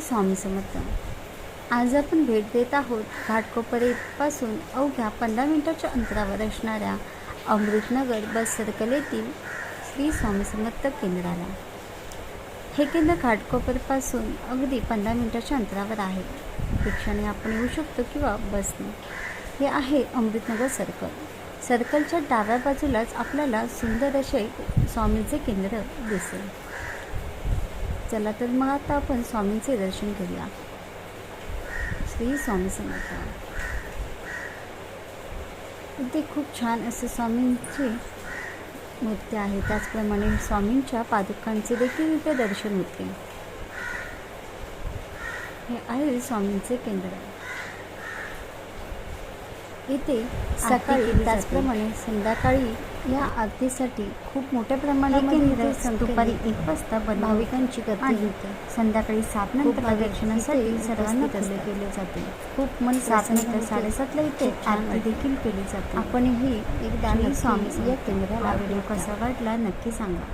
स्वामी समर्थ. आज आपण भेट देत आहोत घाटकोपरेपासून अवघ्या पंधरा मिनिटाच्या अंतरावर असणाऱ्या अमृतनगर बस सर्कल येथील श्री स्वामी समर्थ केंद्राला. हे केंद्र घाटकोपरपासून अगदी पंधरा मिनिटाच्या अंतरावर आहे. रिक्षाने आपण येऊ शकतो किंवा बसने. हे आहे अमृतनगर सर्कल. सर्कलच्या डाव्या बाजूलाच आपल्याला सुंदर असे स्वामींचे केंद्र दिसेल. चला तर मग आता आपण स्वामींचे दर्शन घेऊया श्री स्वामी समर्थ. इथे खूप छान असे स्वामींची मूर्ती आहे. त्याचप्रमाणे स्वामींच्या पादुकांचे देखील इथे दर्शन होते. हे आहे स्वामींचे केंद्र. इथे सकाळी त्याचप्रमाणे संध्याकाळी या आरतीसाठी खूप मोठ्या प्रमाणामध्ये इथे दुपारी एक वाजता भाविकांची गर्दी होते. संध्याकाळी सात नंतर दर्शनासाठी सर्वांना खुले केले जाते. खूप मन सात नंतर साडेसातला इथे आरती देखील केली जाते. आपणही एकदा स्वामी या केंद्राला व्हिडिओ कसा वाटला नक्की सांगा.